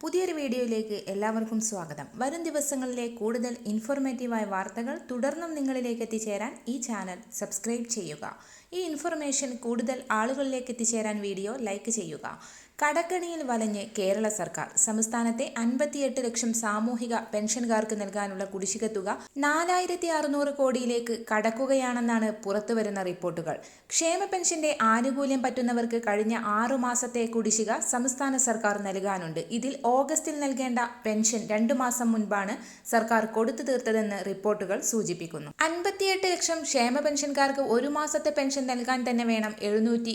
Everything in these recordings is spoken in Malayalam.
പുതിയൊരു വീഡിയോയിലേക്ക് എല്ലാവർക്കും സ്വാഗതം. വരും ദിവസങ്ങളിലെ കൂടുതൽ ഇൻഫോർമേറ്റീവായ വാർത്തകൾ തുടർന്നും നിങ്ങളിലേക്ക് എത്തിച്ചേരാൻ ഈ ചാനൽ സബ്സ്ക്രൈബ് ചെയ്യുക. ഈ ഇൻഫർമേഷൻ കൂടുതൽ ആളുകളിലേക്ക് എത്തിച്ചേരാൻ വീഡിയോ ലൈക്ക് ചെയ്യുക. കടക്കണിയിൽ വലഞ്ഞ് കേരള സർക്കാർ. സംസ്ഥാനത്തെ അൻപത്തിയെട്ട് ലക്ഷം സാമൂഹിക പെൻഷൻകാർക്ക് നൽകാനുള്ള കുടിശ്ശിക തുക നാലായിരത്തി അറുന്നൂറ് കോടിയിലേക്ക് കടക്കുകയാണെന്നാണ് പുറത്തുവരുന്ന റിപ്പോർട്ടുകൾ. ക്ഷേമ പെൻഷന്റെ ആനുകൂല്യം പറ്റുന്നവർക്ക് കഴിഞ്ഞ ആറു മാസത്തെ കുടിശ്ശിക സംസ്ഥാന സർക്കാർ നൽകാനുണ്ട്. ഇതിൽ ഓഗസ്റ്റിൽ നൽകേണ്ട പെൻഷൻ രണ്ടു മാസം മുൻപാണ് സർക്കാർ കൊടുത്തു തീർത്തതെന്ന് റിപ്പോർട്ടുകൾ സൂചിപ്പിക്കുന്നു. അൻപത്തിയെട്ട് ലക്ഷം ക്ഷേമ പെൻഷൻകാർക്ക് ഒരു മാസത്തെ പെൻഷൻ നൽകാൻ തന്നെ വേണം എഴുന്നൂറ്റി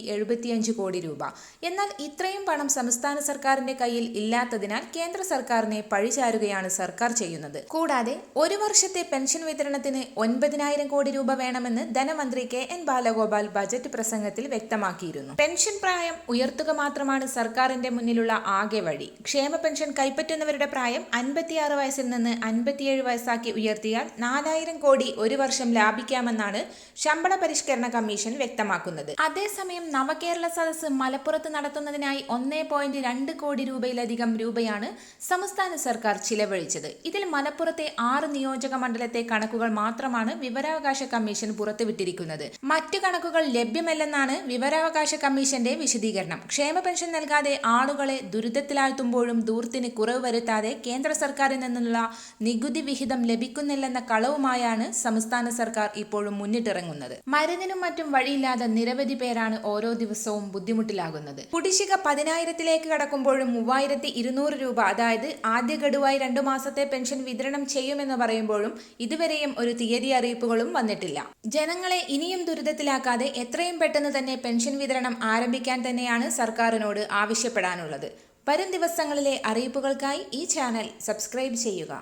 കോടി രൂപ. എന്നാൽ ഇത്രയും പണം സംസ്ഥാന സർക്കാരിന്റെ കയ്യിൽ ഇല്ലാത്തതിനാൽ കേന്ദ്ര സർക്കാരിനെ പഴിചാരുകയാണ് സർക്കാർ ചെയ്യുന്നത്. കൂടാതെ ഒരു വർഷത്തെ പെൻഷൻ വിതരണത്തിന് ഒൻപതിനായിരം കോടി രൂപ വേണമെന്ന് ധനമന്ത്രി കെ എൻ ബാലഗോപാൽ ബജറ്റ് പ്രസംഗത്തിൽ വ്യക്തമാക്കിയിരുന്നു. പെൻഷൻ പ്രായം ഉയർത്തുക മാത്രമാണ് സർക്കാരിന്റെ മുന്നിലുള്ള ആകെ വഴി. ക്ഷേമ പെൻഷൻ കൈപ്പറ്റുന്നവരുടെ പ്രായം അൻപത്തിയാറ് വയസ്സിൽ നിന്ന് അൻപത്തിയേഴ് വയസ്സാക്കി ഉയർത്തിയാൽ നാലായിരം കോടി ഒരു വർഷം ലാഭിക്കാമെന്നാണ് ശമ്പള പരിഷ്കരണ കമ്മീഷൻ വ്യക്തമാക്കുന്നത്. അതേസമയം നവകേരള സദസ് മലപ്പുറത്ത് നടത്തുന്നതിനായി ഒന്നേ പോയിന്റ് രണ്ട് കോടി രൂപയിലധികം രൂപയാണ് സംസ്ഥാന സർക്കാർ ചിലവഴിച്ചത്. ഇതിൽ മലപ്പുറത്തെ ആറ് നിയോജക മണ്ഡലത്തെ കണക്കുകൾ മാത്രമാണ് വിവരാവകാശ കമ്മീഷൻ പുറത്തുവിട്ടിരിക്കുന്നത്. മറ്റു കണക്കുകൾ ലഭ്യമല്ലെന്നാണ് വിവരാവകാശ കമ്മീഷന്റെ വിശദീകരണം. ക്ഷേമ പെൻഷൻ നൽകാതെ ആളുകളെ ദുരിതത്തിലാഴ്ത്തുമ്പോഴും ദൂർത്തിന് കുറവ് വരുത്താതെ കേന്ദ്ര സർക്കാരിൽ നിന്നുള്ള നികുതി വിഹിതം ലഭിക്കുന്നില്ലെന്ന കളവുമായാണ് സംസ്ഥാന സർക്കാർ ഇപ്പോഴും മുന്നിട്ടിറങ്ങുന്നത്. മരുന്നിനും മറ്റും വഴിയില്ലാതെ നിരവധി പേരാണ് ഓരോ ദിവസവും ബുദ്ധിമുട്ടിലാകുന്നത്. കുടിശ്ശിക പതിനായിരത്തിലേക്ക് കടക്കുമ്പോഴും മൂവായിരത്തി ഇരുന്നൂറ് രൂപ അതായത് ആദ്യ ഗഡുവായി രണ്ടു മാസത്തെ പെൻഷൻ വിതരണം ചെയ്യുമെന്ന് പറയുമ്പോഴും ഇതുവരെയും ഒരു തീയതി അറിയിപ്പുകളും വന്നിട്ടില്ല. ജനങ്ങളെ ഇനിയും ദുരിതത്തിലാക്കാതെ എത്രയും പെട്ടെന്ന് തന്നെ പെൻഷൻ വിതരണം ആരംഭിക്കാൻ തന്നെയാണ് സർക്കാരിനോട് ആവശ്യപ്പെടാനുള്ളത്. വരും ദിവസങ്ങളിലെ അറിയിപ്പുകൾക്കായി ഈ ചാനൽ സബ്സ്ക്രൈബ് ചെയ്യുക.